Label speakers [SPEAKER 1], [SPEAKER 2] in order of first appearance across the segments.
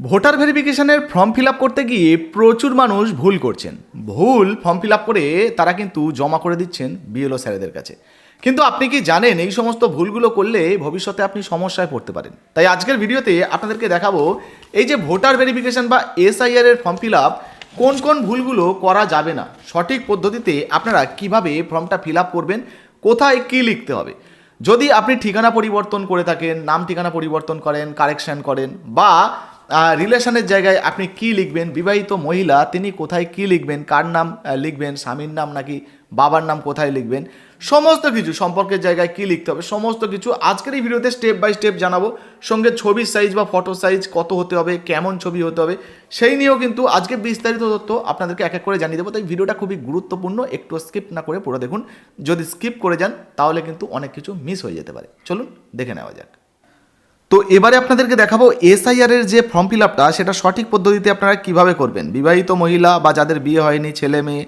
[SPEAKER 1] Voter ভেরিফিকেশনের form fill up করতে গিয়ে প্রচুর মানুষ ভুল করছেন। ভুল ফর্ম ফিল আপ করে তারা কিন্তু জমা করে দিচ্ছেন বিএলও স্যারেদের কাছে। কিন্তু আপনি কি জানেন এই সমস্ত ভুলগুলো করলে ভবিষ্যতে আপনি সমস্যায় পড়তে পারেন? তাই আজকের ভিডিওতে আপনাদেরকে দেখাবো এই যে ভোটার ভেরিফিকেশন বা এসআইআর এর ফর্ম ফিল আপ, কোন কোন ভুলগুলো করা যাবে না, সঠিক পদ্ধতিতে আপনারা কীভাবে ফর্মটা ফিল আপ করবেন, কোথায় কী লিখতে হবে? যদি আপনি ঠিকানা পরিবর্তন করে থাকেন, নাম ঠিকানা পরিবর্তন করেন, কারেকশন করেন বা রিলেশনের জায়গায় আপনি কি লিখবেন? বিবাহিত মহিলা, তিনি কোথায় কি লিখবেন? কার নাম লিখবেন? স্বামীর নাম নাকি বাবার নাম কোথায় লিখবেন? সমস্ত কিছু, সম্পর্কের জায়গায় কি লিখতে হবে? সমস্ত কিছু আজকের এই ভিডিওতে স্টেপ বাই স্টেপ জানাব। সঙ্গে ছবির সাইজ বা ফটো সাইজ কত হতে হবে, কেমন ছবি হতে হবে, সেই নিয়েও কিন্তু আজকে বিস্তারিত তথ্য আপনাদেরকে এক এক করে জানিয়ে দেবো। তাই ভিডিওটা খুবই গুরুত্বপূর্ণ, একটু স্কিপ না করে পুরো দেখুন। যদি স্কিপ করে যান, তাহলে কিন্তু অনেক কিছু মিস হয়ে যেতে পারে। চলুন, দেখে নেওয়া যাক। তো এবারে আপনাদেরকে দেখাবো এসআইআর এর যে ফর্ম ফিল আপটা, সেটা সঠিক পদ্ধতিতে আপনারা কীভাবে করবেন? বিবাহিত মহিলা বা যাদের বিয়ে হয়নি, ছেলে মেয়ে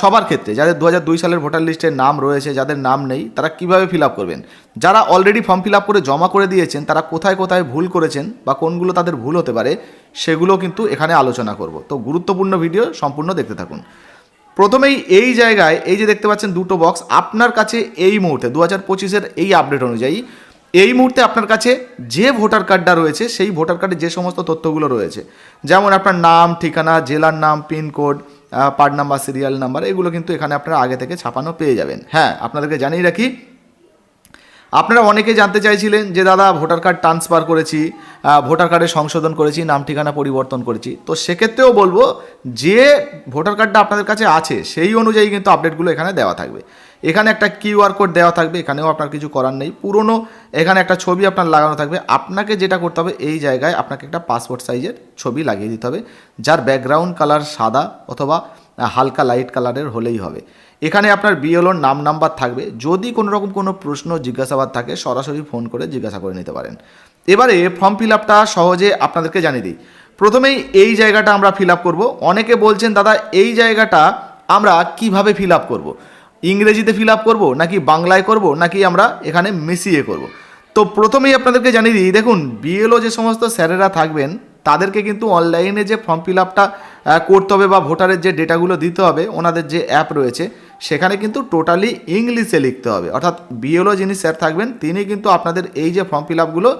[SPEAKER 1] সবার ক্ষেত্রে, যাদের দু সালের ভোটার লিস্টে নাম রয়েছে, যাদের নাম নেই, তারা কীভাবে ফিল আপ করবেন? যারা অলরেডি ফর্ম ফিল আপ করে জমা করে দিয়েছেন, তারা কোথায় কোথায় ভুল করেছেন বা কোনগুলো তাদের ভুল হতে পারে, সেগুলো কিন্তু এখানে আলোচনা করব। তো গুরুত্বপূর্ণ ভিডিও সম্পূর্ণ দেখতে থাকুন। প্রথমেই এই জায়গায়, এই যে দেখতে পাচ্ছেন দুটো বক্স আপনার কাছে এই মুহূর্তে দু হাজার পঁচিশের এই আপডেট অনুযায়ী এই মুহূর্তে আপনার কাছে যে ভোটার কার্ডটা রয়েছে, সেই ভোটার কার্ডে যে সমস্ত তথ্যগুলো রয়েছে, যেমন আপনার নাম, ঠিকানা, জেলার নাম pincode part number, serial number, এগুলো কিন্তু এখানে আপনারা আগে থেকে ছাপানো পেয়ে যাবেন। হ্যাঁ আপনাদেরকে জানিয়ে রাখি, আপনারা অনেকে জানতে চাইছিলেন যে, দাদা, ভোটার কার্ড ট্রান্সফার করেছি ভোটার কার্ডে সংশোধন করেছি, নাম, ঠিকানা পরিবর্তন করেছি। তো সেক্ষেত্রেও বলব, যে ভোটার কার্ডটা আপনাদের কাছে আছে, সেই অনুযায়ী কিন্তু আপডেটগুলো এখানে দেওয়া থাকবে। এখানে একটা কিউআর কোড দেওয়া থাকবে, এখানেও আপনার কিছু করার নেই। পুরনো, এখানে একটা ছবি আপনার লাগানো থাকবে। আপনাকে যেটা করতে হবে, এই জায়গায় আপনাকে একটা পাসপোর্ট সাইজের ছবি লাগিয়ে দিতে হবে, যার ব্যাকগ্রাউন্ড কালার সাদা অথবা হালকা লাইট কালারের হলেই হবে। এখানে আপনার বিএলওর নাম নাম্বার থাকবে। যদি কোনো রকম কোনো প্রশ্ন, জিজ্ঞাসাবাদ থাকে, সরাসরি ফোন করে জিজ্ঞাসা করে নিতে পারেন। এবারে ফর্ম ফিল আপটা সহজে আপনাদেরকে জানিয়ে দিই। প্রথমেই এই জায়গাটা আমরা ফিল আপ করব। অনেকে বলছেন, দাদা, এই জায়গাটা আমরা কীভাবে ফিল আপ করব? ইংরেজিতে ফিল আপ করব, নাকি বাংলায় করব, নাকি আমরা এখানে মিশিয়ে করব? তো প্রথমেই আপনাদেরকে জানিয়ে দিই, দেখুন বিএলও যে সমস্ত স্যারেরা থাকবেন, তাদেরকে কিন্তু অনলাইনে যে ফর্ম ফিল আপটা করতে হবে বা ভোটারের যে ডেটাগুলো দিতে হবে, ওনাদের যে অ্যাপ রয়েছে, সেখানে কিন্তু টোটালি ইংলিশে লিখতে হবে। অর্থাৎ বিএলও যিনি স্যার থাকবেন, তিনি কিন্তু আপনাদের এই যে ফর্ম ফিল আপগুলো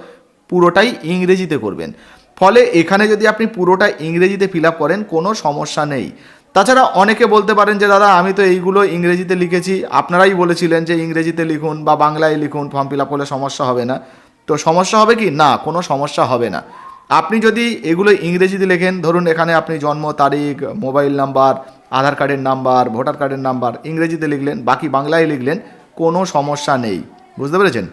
[SPEAKER 1] পুরোটাই ইংরেজিতে করবেন। ফলে এখানে যদি আপনি পুরোটা ইংরেজিতে ফিল আপ করেন, কোনো সমস্যা নেই। তাছাড়া অনেকে বলতে পারেন যে, দাদা, আমি তো এইগুলো ইংরেজিতে লিখেছি। আপনারাই বলেছিলেন যে, ইংরেজিতে লিখুন বা বাংলায় লিখুন, ফর্ম ফিল আপ করলে সমস্যা হবে না। তো সমস্যা হবে কি? না, কোনো সমস্যা হবে না। আপনি যদি এগুলো ইংরেজিতে লেখেন, ধরুন এখানে আপনি জন্ম, তারিখ, মোবাইল নাম্বার, আধার কার্ডের নাম্বার, ভোটার কার্ডের নাম্বার ইংরেজিতে লিখলেন, বাকি বাংলায় লিখলেন, কোনো সমস্যা নেই। বুঝতে পেরেছেন?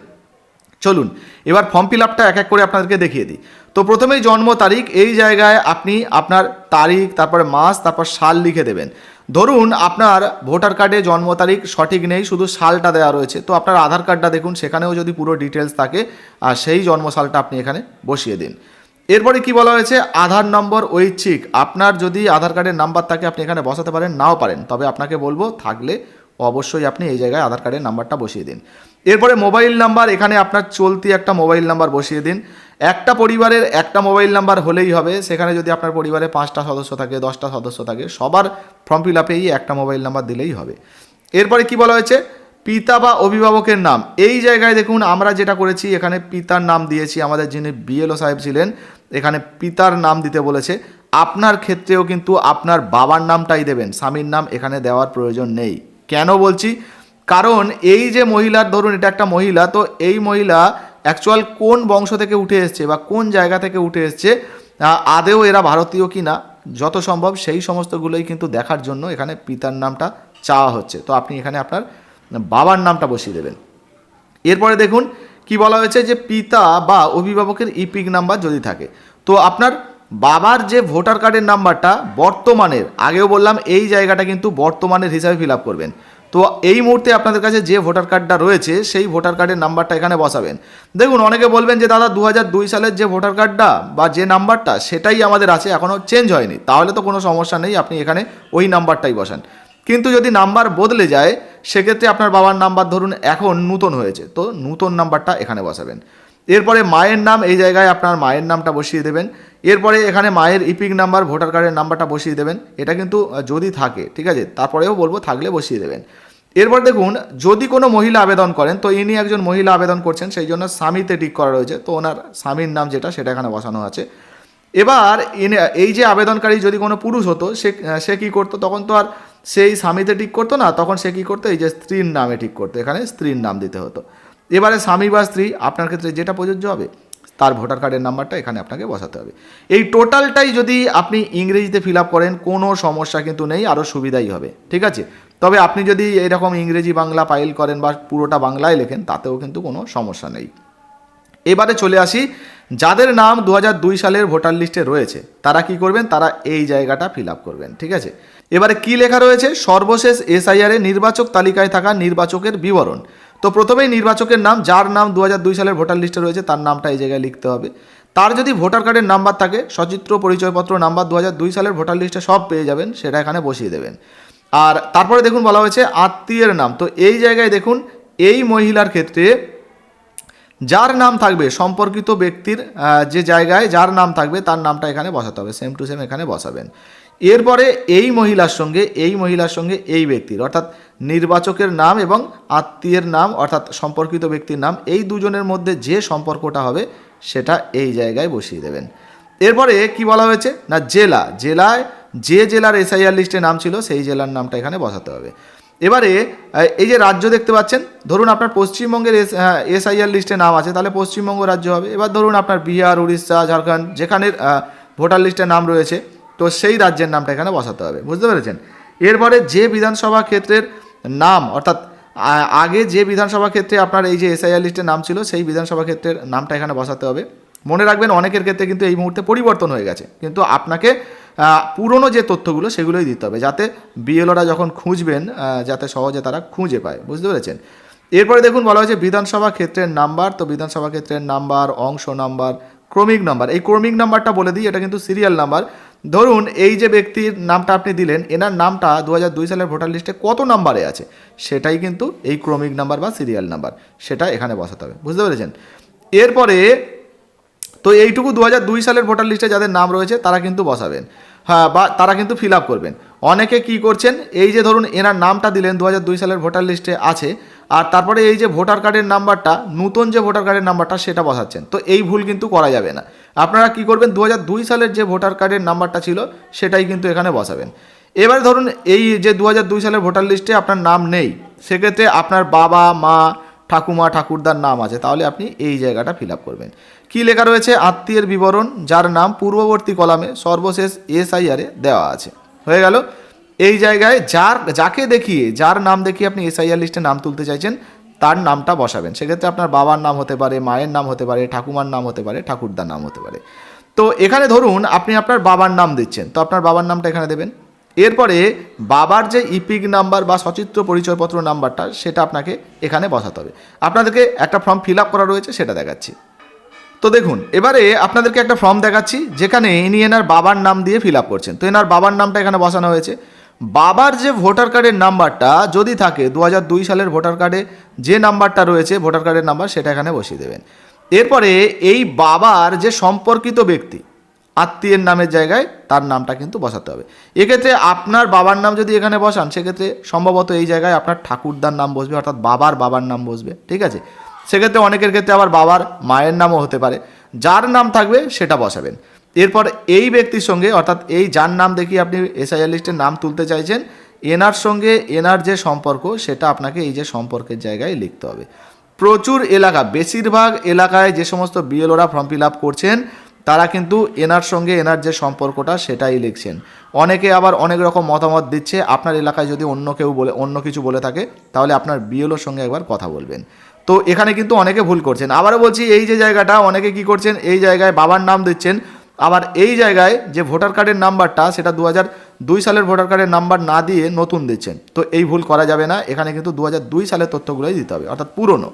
[SPEAKER 1] চলুন, এবার ফর্ম ফিল আপটা এক এক করে আপনাদেরকে দেখিয়ে দিই। তো প্রথমেই জন্ম তারিখ, এই জায়গায় আপনি আপনার তারিখ, তারপর মাস, তারপর সাল লিখে দেবেন। ধরুন আপনার ভোটার কার্ডে জন্ম তারিখ সঠিক নেই, শুধু সালটা দেওয়া রয়েছে। তো আপনার আধার কার্ডটা দেখুন, সেখানেও যদি পুরো ডিটেলস থাকে, আর সেই জন্ম সালটা আপনি এখানে বসিয়ে দিন। এরপরে কি বলা হয়েছে? আধার নম্বর ঐচ্ছিক। আপনার যদি আধার কার্ডের নাম্বার থাকে, আপনি এখানে বসাতে পারেন, নাও পারেন। তবে আপনাকে বলব, থাকলে অবশ্যই আপনি এই জায়গায় আধার কার্ডের নাম্বারটা বসিয়ে দিন। এরপরে মোবাইল নাম্বার, এখানে আপনার চলতি একটা মোবাইল নাম্বার বসিয়ে দিন। একটা পরিবারের একটা মোবাইল নাম্বার হলেই হবে, সেখানে যদি আপনার পরিবারে পাঁচটা সদস্য থাকে, দশটা সদস্য থাকে, সবার ফর্ম ফিল আপেই একটা মোবাইল নাম্বার দিলেই হবে। এরপরে কি বলা হয়েছে? পিতা বা অভিভাবকের নাম। এই জায়গায় দেখুন, আমরা যেটা করেছি, এখানে পিতার নাম দিয়েছি। আমাদের যিনি বিএলও সাহেব ছিলেন, এখানে পিতার নাম দিতে বলেছে। আপনার ক্ষেত্রেও কিন্তু আপনার বাবার নামটাই দেবেন, স্বামীর নাম এখানে দেওয়ার প্রয়োজন নেই। কেন বলছি? কারণ এই যে মহিলার, ধরুন এটা একটা মহিলা, তো এই মহিলা অ্যাকচুয়াল কোন বংশ থেকে উঠে এসছে বা কোন জায়গা থেকে উঠে এসছে আদেও এরা ভারতীয় কি না যত সম্ভব সেই সমস্তগুলোই কিন্তু দেখার জন্য এখানে পিতার নামটা চাওয়া হচ্ছে। তো আপনি এখানে আপনার বাবার নামটা বসিয়ে দেবেন। এরপরে দেখুন কি বলা হয়েছে যে পিতা বা অভিভাবকের ইপিক নাম্বার যদি থাকে। তো আপনার বাবার যে ভোটার কার্ডের নাম্বারটা বর্তমানের, আগেও বললাম এই জায়গাটা কিন্তু বর্তমানের হিসাবে ফিল করবেন। তো এই মুহূর্তে আপনাদের কাছে যে ভোটার কার্ডটা রয়েছে, সেই ভোটার কার্ডের নাম্বারটা এখানে বসাবেন। দেখুন, অনেকে বলবেন যে, দাদা দু সালের যে ভোটার কার্ডটা বা যে নাম্বারটা, সেটাই আমাদের আছে এখনও চেঞ্জ হয়নি। তাহলে তো কোনো সমস্যা নেই, আপনি এখানে ওই নাম্বারটাই বসান। কিন্তু যদি নাম্বার বদলে যায়, সেক্ষেত্রে আপনার বাবার নাম্বার ধরুন এখন নূতন হয়েছে। তো নূতন নাম্বারটা এখানে বসাবেন। এরপরে মায়ের নাম, এই জায়গায় আপনার মায়ের নামটা বসিয়ে দেবেন। এরপরে এখানে মায়ের ইপিক নাম্বার, ভোটার কার্ডের নাম্বারটা বসিয়ে দেবেন। এটা কিন্তু যদি থাকে, ঠিক আছে? তারপরেও বলব, থাকলে বসিয়ে দেবেন। এরপর দেখুন, যদি কোনো মহিলা আবেদন করেন, তো ইনি একজন মহিলা আবেদন করছেন, সেই জন্য স্বামীতে টিক করা রয়েছে। তো ওনার স্বামীর নাম যেটা, সেটা এখানে বসানো আছে। এবার এই যে আবেদনকারী যদি কোনো পুরুষ হতো, সে সে কী করতো? তখন তো আর সেই স্বামীতে ঠিক করতো না, তখন সে কী করতো? এই যে স্ত্রীর নামে ঠিক করতো। এখানে স্ত্রীর নাম দিতে হতো। এবারে স্বামী বা স্ত্রী, আপনার ক্ষেত্রে যেটা প্রযোজ্য হবে, তার ভোটার কার্ডের নাম্বারটা এখানে আপনাকে বসাতে হবে। এই টোটালটাই যদি আপনি ইংরেজিতে ফিল করেন, কোনো সমস্যা কিন্তু নেই, আরও সুবিধাই হবে, ঠিক আছে? তবে আপনি যদি এরকম ইংরেজি বাংলা ফাইল করেন বা পুরোটা বাংলায় লেখেন, তাতেও কিন্তু কোনো সমস্যা নেই। এবারে চলে আসি, যাদের নাম দু হাজার দুই সালের ভোটার লিস্টে রয়েছে, তারা কি করবেন? তারা এই জায়গাটা ফিল করবেন, ঠিক আছে? এবারে কি লেখা রয়েছে? সর্বশেষ এসআইআর নির্বাচক তালিকায় থাকা নির্বাচকের বিবরণ। তো প্রথমেই নির্বাচকের নাম, যার নাম দু হাজার দুই সালের ভোটার লিস্টে রয়েছে, তার নামটা এই জায়গায় লিখতে হবে। তার যদি ভোটার কার্ডের নাম্বার থাকে, সচিত্র পরিচয়পত্র নাম্বার দু হাজার দুই সালের ভোটার লিস্টে সব পেয়ে যাবেন, সেটা এখানে বসিয়ে দেবেন। আর তারপরে দেখুন, বলা হয়েছে আত্মীয়ের নাম। তো এই জায়গায় দেখুন, এই মহিলার ক্ষেত্রে যার নাম থাকবে, সম্পর্কিত ব্যক্তির যে জায়গায় যার নাম থাকবে, তার নামটা এখানে বসাতে হবে সেম টু সেম এখানে বসাবেন। এরপরে এই মহিলার সঙ্গে, এই মহিলার সঙ্গে এই ব্যক্তির, অর্থাৎ নির্বাচকের নাম এবং আত্মীয়ের নাম, অর্থাৎ সম্পর্কিত ব্যক্তির নাম, এই দুজনের মধ্যে যে সম্পর্কটা হবে, সেটা এই জায়গায় বসিয়ে দেবেন। এরপরে কি বলা হয়েছে? না, জেলা। জেলায় যে জেলার এসআইআর লিস্টে নাম ছিল, সেই জেলার নামটা এখানে বসাতে হবে। এবারে এই যে রাজ্য দেখতে পাচ্ছেন, ধরুন আপনার পশ্চিমবঙ্গের এস এসআইআর লিস্টে নাম আছে, তাহলে পশ্চিমবঙ্গ রাজ্য হবে। এবার ধরুন আপনার বিহার, উড়িষ্যা, ঝাড়খণ্ড, যেখানের ভোটার লিস্টে নাম রয়েছে, তো সেই রাজ্যের নামটা এখানে বসাতে হবে। বুঝতে পেরেছেন? এরপরে যে বিধানসভা ক্ষেত্রের নাম, অর্থাৎ আগে যে বিধানসভা ক্ষেত্রে আপনার এই যে এসআইআর লিস্টে নাম ছিল, সেই বিধানসভা ক্ষেত্রের নামটা এখানে বসাতে হবে। মনে রাখবেন, অনেকের ক্ষেত্রে কিন্তু এই মুহূর্তে পরিবর্তন হয়ে গেছে। কিন্তু আপনাকে পুরনো যে তথ্যগুলো, সেগুলোই দিতে হবে, যাতে বিএলওরা যখন খুঁজবেন যাতে সহজে তারা খুঁজে পায়। বুঝতে পেরেছেন? এরপরে দেখুন, বলা হয়েছে বিধানসভা ক্ষেত্রের নাম্বার। তো বিধানসভা ক্ষেত্রের নাম্বার, অংশ নাম্বার, ক্রমিক নাম্বার। এই ক্রমিক নাম্বারটা বলে দিই, এটা কিন্তু সিরিয়াল নাম্বার। ধরুন এই যে ব্যক্তির নামটা আপনি দিলেন, এনার নামটা দু হাজার দুই সালের ভোটার লিস্টে কত নাম্বারে আছে? সেটাই কিন্তু এই ক্রমিক নাম্বার বা সিরিয়াল নাম্বার, সেটা এখানে বসাতে হবে। বুঝতে পেরেছেন? এরপরে, তো এইটুকু দু সালের ভোটার লিস্টে যাদের নাম রয়েছে, তারা কিন্তু বসাবেন। হ্যাঁ বা তারা কিন্তু ফিল আপ করবেন। অনেকে কি করছেন, এই যে ধরুন এনার নামটা দিলেন দু সালের ভোটার লিস্টে আছে আর তারপরে এই যে ভোটার কার্ডের নাম্বারটা, নতুন যে ভোটার কার্ডের নাম্বারটা সেটা বসাচ্ছেন। তো এই ভুল কিন্তু করা যাবে না। আপনারা কি করবেন দু সালের যে ভোটার কার্ডের নাম্বারটা ছিল, সেটাই কিন্তু এখানে বসাবেন। এবার ধরুন এই যে দু সালের ভোটার লিস্টে আপনার নাম নেই, সেক্ষেত্রে আপনার বাবা, মা, ঠাকুমা, ঠাকুরদার নাম আছে, তাহলে আপনি এই জায়গাটা ফিল করবেন। কি লেখা রয়েছে? আত্মীয়ের বিবরণ, যার নাম পূর্ববর্তী কলামে সর্বশেষ এসআইআরে দেওয়া আছে। হয়ে গেল। এই জায়গায় যার, যাকে দেখিয়ে, যার নাম দেখিয়ে আপনি এসআইআর লিস্টে নাম তুলতে চাইছেন, তার নামটা বসাবেন। সেক্ষেত্রে আপনার বাবার নাম হতে পারে, মায়ের নাম হতে পারে, ঠাকুমার নাম হতে পারে, ঠাকুরদার নাম হতে পারে। তো এখানে ধরুন, আপনি আপনার বাবার নাম দিচ্ছেন, তো আপনার বাবার নামটা এখানে দেবেন। এরপরে বাবার যে ইপিক নাম্বার বা সচিত্র পরিচয়পত্র নাম্বারটা, সেটা আপনাকে এখানে বসাতে হবে। আপনাদেরকে একটা ফর্ম ফিল আপ করা রয়েছে, সেটা দেখাচ্ছি। তো দেখুন, এবারে আপনাদেরকে একটা ফর্ম দেখাচ্ছি, যেখানে ইনি এনার বাবার নাম দিয়ে ফিল আপ করছেন। তো এনার বাবার নামটা এখানে বসানো হয়েছে। বাবার যে ভোটার কার্ডের নাম্বারটা যদি থাকে দু দুই সালের ভোটার কার্ডে যে নাম্বারটা রয়েছে, ভোটার কার্ডের নাম্বার সেটা এখানে বসিয়ে দেবেন। এরপরে এই বাবার যে সম্পর্কিত ব্যক্তি, আত্মীয়ের নামের জায়গায় তার নামটা কিন্তু বসাতে হবে। এক্ষেত্রে আপনার বাবার নাম যদি এখানে বসান, সেক্ষেত্রে সম্ভবত এই জায়গায় আপনার ঠাকুরদার নাম বসবে, অর্থাৎ বাবার বাবার নাম বসবে, ঠিক আছে? সেক্ষেত্রে অনেকের ক্ষেত্রে আবার বাবার মায়ের নামও হতে পারে। যার নাম থাকবে সেটা বসাবেন। এরপর এই ব্যক্তির সঙ্গে, অর্থাৎ এই যার নাম দেখিয়ে আপনি এসআইআর লিস্টের নাম তুলতে চাইছেন, এনার সঙ্গে এনার যে সম্পর্ক, সেটা আপনাকে এই যে সম্পর্কের জায়গায় লিখতে হবে। প্রচুর এলাকা, বেশিরভাগ এলাকায় যে সমস্ত বিএলওরা ফর্ম ফিল আপ করছেন, তারা কিন্তু এনার সঙ্গে এনার যে সম্পর্কটা, সেটাই লিখছেন। অনেকে আবার অনেক রকম মতামত দিচ্ছে, আপনার এলাকায় যদি অন্য কেউ বলে, অন্য কিছু বলে থাকে, তাহলে আপনার বিএলওর সঙ্গে একবার কথা বলবেন। তো এখানে কিন্তু অনেকে ভুল করছেন। আবারও বলছি, এই যে জায়গাটা, অনেকে কি করছেন, এই জায়গায় বাবার নাম দিচ্ছেন আবার এই জায়গায় যে ভোটার কার্ডের নাম্বারটা, সেটা দু দুই সালের ভোটার কার্ডের নাম্বার না দিয়ে নতুন দিচ্ছেন। তো এই ভুল করা যাবে না, এখানে কিন্তু দু দুই সালের তথ্যগুলোই দিতে হবে, অর্থাৎ পুরনো।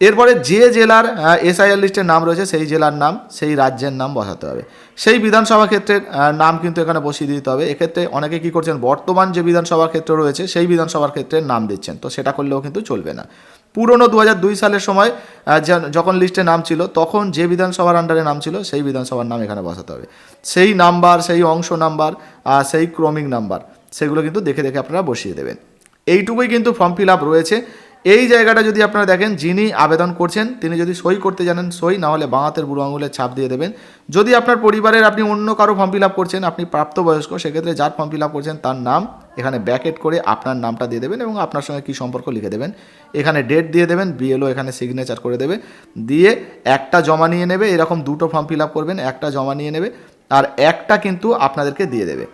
[SPEAKER 1] এরপরে যে জেলার এসআইআর লিস্টের নাম রয়েছে, সেই জেলার নাম, সেই রাজ্যের নাম বসাতে হবে। সেই বিধানসভা ক্ষেত্রের নাম কিন্তু এখানে বসিয়ে দিতে হবে। এক্ষেত্রে অনেকে কি করছেন, বর্তমান যে বিধানসভা ক্ষেত্র রয়েছে, সেই বিধানসভার ক্ষেত্রে নাম দিচ্ছেন। তো সেটা করলেও কিন্তু চলবে না। পুরনো দু দুই সালের সময় যখন লিস্টে নাম ছিল, তখন যে বিধানসভার আন্ডারে নাম ছিল, সেই বিধানসভার নাম এখানে বসাতে হবে। সেই নাম্বার সেই অংশ নাম্বার আর সেই ক্রমিক নাম্বার সেগুলো কিন্তু দেখে দেখে আপনারা বসিয়ে দেবেন। এইটুকুই কিন্তু ফর্ম ফিল আপ রয়েছে। এই জায়গাটা যদি আপনারা দেখেন, যিনি আবেদন করছেন, তিনি যদি সই করতে জানেন, সই, না হলে বাঁহাতের বুড়ো আঙুলের ছাপ দিয়ে দেবেন। যদি আপনার পরিবারের আপনি অন্য কারও ফর্ম ফিল আপ করছেন, আপনি প্রাপ্তবয়স্ক, সেক্ষেত্রে যার ফর্ম ফিল আপ করছেন, তার নাম এখানে ব্যাকেট করে আপনার নামটা দিয়ে দেবেন এবং আপনার সঙ্গে কী সম্পর্ক লিখে দেবেন। এখানে ডেট দিয়ে দেবেন বিএলও এখানে সিগনেচার করে দেবে। দিয়ে একটা জমা নিয়ে নেবে, এরকম দুটো ফর্ম ফিল আপ করবেন, একটা জমা নিয়ে নেবে, আর একটা কিন্তু আপনাদেরকে দিয়ে দেবে।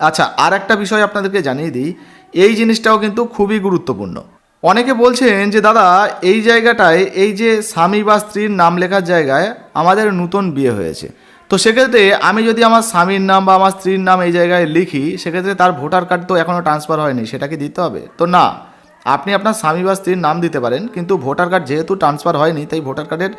[SPEAKER 1] আচ্ছা আর একটা বিষয় আপনাদেরকে জানিয়ে দিই, এই জিনিসটাও কিন্তু খুবই গুরুত্বপূর্ণ। অনেকে বলছেন যে, দাদা, এই জায়গাটায় এই যে স্বামী বা স্ত্রীর নাম লেখার জায়গায় আমাদের নতুন বিয়ে হয়েছে। তো সেক্ষেত্রে আমি যদি আমার স্বামীর নাম বা আমার স্ত্রীর নাম এই জায়গায় লিখি, সেক্ষেত্রে তার ভোটার কার্ড তো এখনও ট্রান্সফার হয়নি সেটাকে দিতে হবে? তো না। আপনি আপনার স্বামী বা স্ত্রীর নাম দিতে পারেন, কিন্তু ভোটার কার্ড যেহেতু ট্রান্সফার হয়নি, তাই ভোটার কার্ডের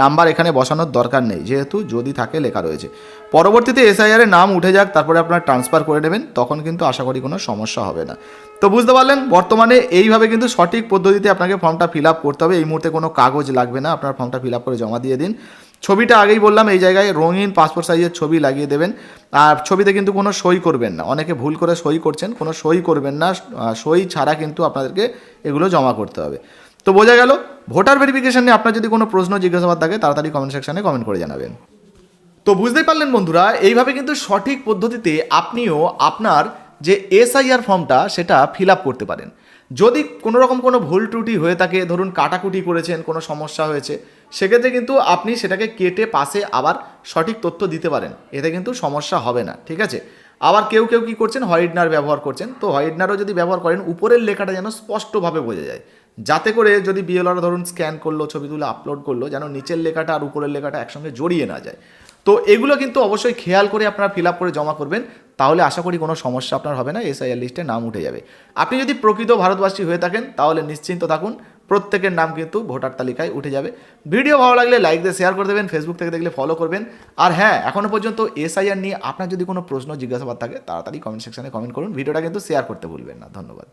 [SPEAKER 1] নাম্বার এখানে বসানোর দরকার নেই, যেহেতু যদি থাকে লেখা রয়েছে। পরবর্তীতে এসআইআরের নাম উঠে যাক, তারপরে আপনার ট্রান্সফার করে নেবেন, তখন কিন্তু আশা করি কোনো সমস্যা হবে না। তো বুঝতে পারলেন, বর্তমানে এইভাবে কিন্তু সঠিক পদ্ধতিতে আপনাকে ফর্মটা ফিল আপ করতে হবে, এই মুহূর্তে কোনো কাগজ লাগবে না, আপনার ফর্মটা ফিল আপ করে জমা দিয়ে দিন। ছবিটা আগেই বললাম, এই জায়গায় রঙিন পাসপোর্ট সাইজের ছবি লাগিয়ে দেবেন। আর ছবিতে কিন্তু কোনো সই করবেন না। অনেকে ভুল করে সই করছেন, কোনো সই করবেন না। সই ছাড়া কিন্তু আপনাদেরকে এগুলো জমা করতে হবে। তো বোঝা গেল, ভোটার ভেরিফিকেশন নিয়ে আপনার যদি কোনো প্রশ্ন, জিজ্ঞাসাবাদ থাকে, তাড়াতাড়ি কমেন্ট সেকশনে কমেন্ট করে জানাবেন। তো বুঝতেই পারলেন বন্ধুরা, এইভাবে কিন্তু সঠিক পদ্ধতিতে আপনিও আপনার যে এসআইআর ফর্মটা সেটা ফিল আপ করতে পারেন। যদি কোনো রকম কোনো ভুল ত্রুটি হয়ে থাকে, ধরুন কাটাকুটি করেছেন, কোনো সমস্যা হয়েছে, সেক্ষেত্রে কিন্তু আপনি সেটাকে কেটে পাশে আবার সঠিক তথ্য দিতে পারেন। এতে কিন্তু সমস্যা হবে না, ঠিক আছে? আবার কেউ কেউ কি করছেন? হোয়াইটনার ব্যবহার করছেন। তো হোয়াইটনারও যদি ব্যবহার করেন, উপরের লেখাটা যেন স্পষ্টভাবে বোঝা যায়। যাতে করে যদি বিএলআর ধরুন স্ক্যান করল, ছবি তুলে আপলোড করল, যেন নিচের লেখাটা আর উপরের লেখাটা একসঙ্গে জড়িয়ে না যায়। তো এগুলো কিন্তু অবশ্যই খেয়াল করে আপনারা ফিল করে জমা করবেন। তাহলে আশা করি কোনো সমস্যা আপনার হবে না এসআইআর লিস্টে নাম উঠে যাবে। আপনি যদি প্রকৃত ভারতবাসী হয়ে থাকেন, তাহলে নিশ্চিন্ত থাকুন, প্রত্যেকের নাম কিন্তু ভোটার তালিকায় উঠে যাবে। ভিডিও ভালো লাগলে লাইক দিয়ে শেয়ার করে দেবেন ফেসবুক থেকে দেখলে ফলো করবেন। আর হ্যাঁ এখনও পর্যন্ত এসআইআর নিয়ে আপনার যদি কোনো প্রশ্ন, জিজ্ঞাসাবাদ থাকে, তাড়াতাড়ি কমেন্ট সেকশানে কমেন্ট করুন। ভিডিওটা কিন্তু শেয়ার করতে ভুলবেন না। ধন্যবাদ।